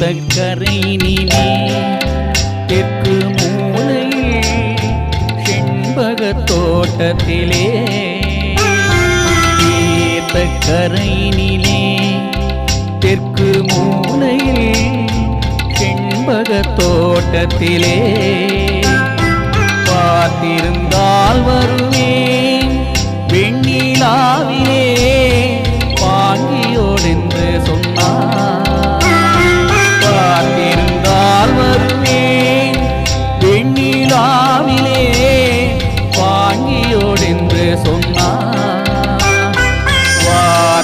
கரையினிலே தெற்கு மூலையே செண்பக தோட்டத்திலே தீர்த்த கரையினிலே தெற்கு மூலையில் செண்பக தோட்டத்திலே பார்த்திருந்தால் வரும்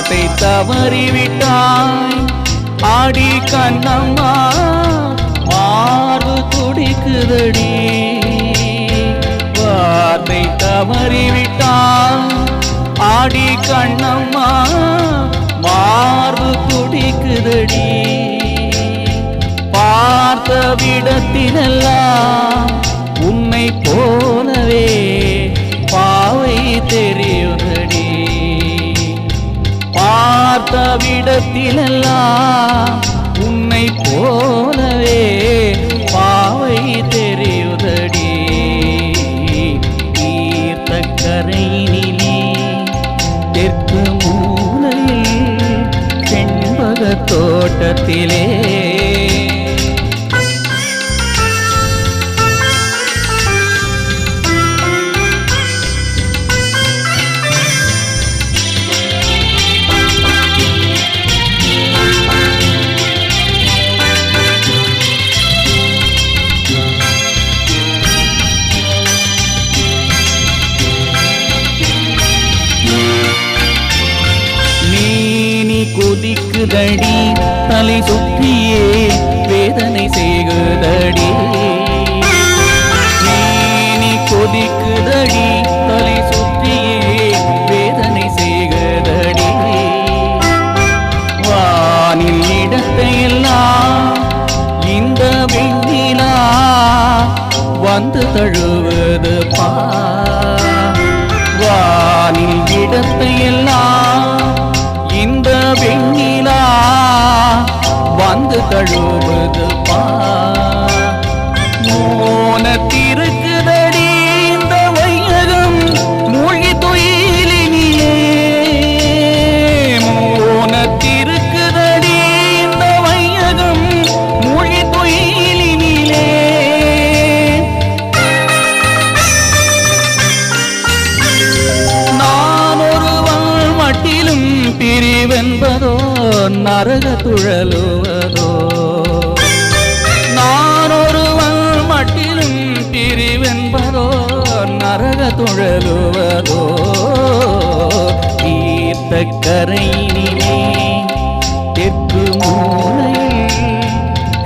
வார்த்தை தவறிவிட்டாய். ஆடி கண்ணம்மா மார்பு துடிக்குதடி. வார்த்தை தவறிவிட்டாய். ஆடி கண்ணம்மா மார்பு துடிக்குதடி. பார்த்த விடத்திலெல்லாம் உன்னை போலவே பாவை தெரி பார்த்த விடத்திலெல்லாம் உன்னை போலவே பாவை தெரியுதடி. தீர்த்த கரையினிலே தெற்கு மூலையில் செண்பக தோட்டத்திலே கொதிக்குதடி தலை சுற்றியே வேதனை செய்குதடி. நீ கொதிக்குதடி தலை சுற்றியே வேதனை செய்குதடி. வானில் இடத்தை எல்லாம் இந்த வெண்ணிலா வந்து தழுவது பா வானில் இடத்தை எல்லாம் வெண்ணிலா வந்து தழுவது பா நரக துழலுவதோ? நான் ஒருவன் மட்டிலும் பிரிவென்பதோ? நரக துழலுவதோ? தீர்த்த கரையினிலே தெற்கு மூலையில்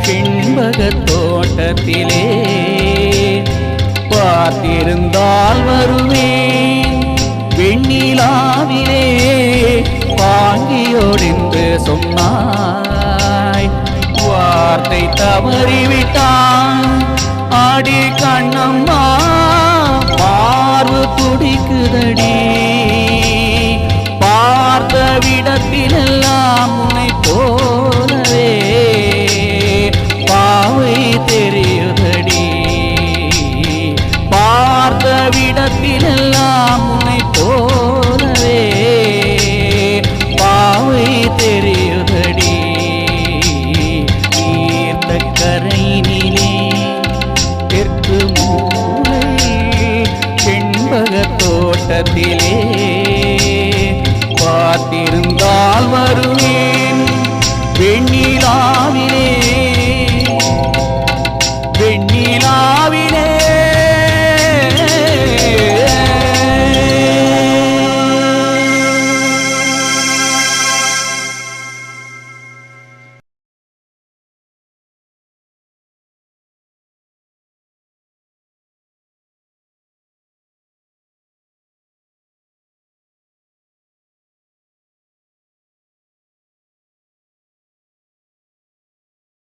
செண்பக தோட்டத்திலே பார்த்திருந்தால் வருவேன் வெண்ணிலாவிலே பாங்கியோடென்று சொன்னாய். வார்த்தை தவறிவிட்டான். ஆடி கண்ணம்மா பார்வு துடிக்குதடி.